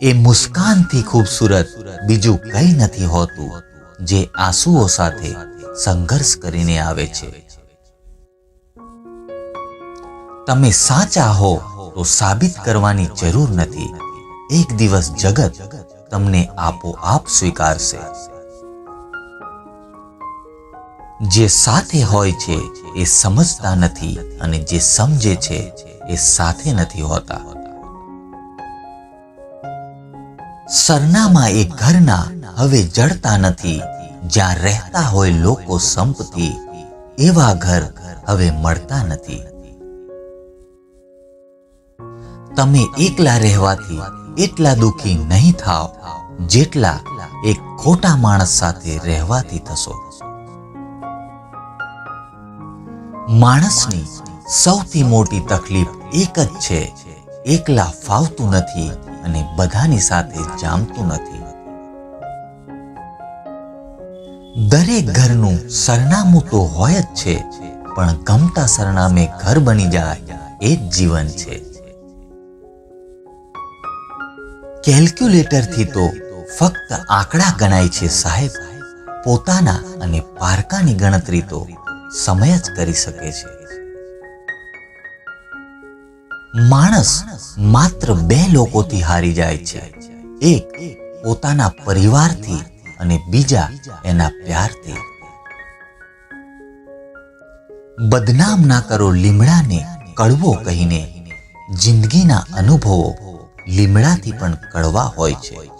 એ મુસ્કાનથી ખૂબસૂરત, બીજું કંઈ નથી હોતું, જે આંસુઓ સાથે સંઘર્ષ કરીને આવે છે. તમે સાચા હો તો સાબિત કરવાની જરૂર નથી. એક દિવસ જગત તમને આપોઆપ સ્વીકારશે. જે સાથે હોય છે એ સમજતા નથી અને જે સમજે છે એ સાથે નથી હોતા. સરનામા એ ઘરના હવે જડતા નથી. જ્યાં રહેતા હોય લોકો સંપથી એવા ઘર હવે મળતા નથી. તમે એકલા રહેવાથી એટલા દુખી નહીં થાવ જેટલા એક ખોટા માણસ સાથે રહેવાથી થશો. માણસની સૌથી મોટી તકલીફ એક જ છે, એકલા ફાવતું નથી. અને બધાની સાથે જામતું નથી. દરેક ઘરનું સરનામું તો હોય જ છે, પણ ગમતા સરનામે ઘર બની જાય એ જ જીવન છે. કેલ્ક્યુલેટરથી તો ફક્ત આંકડા ગણાય છે સાહેબ. પોતાના અને પારકાની ગણતરી તો સમય જ કરી શકે છે. માણસ માત્ર બે લોકોથી હારી જાય છે. એક પોતાના પરિવારથી અને બીજા એના પ્યારથી. બદનામ ના કરો લીમડાને કડવો કહીને જિંદગીના અનુભવો લીમડાથી પણ કડવા હોય છે.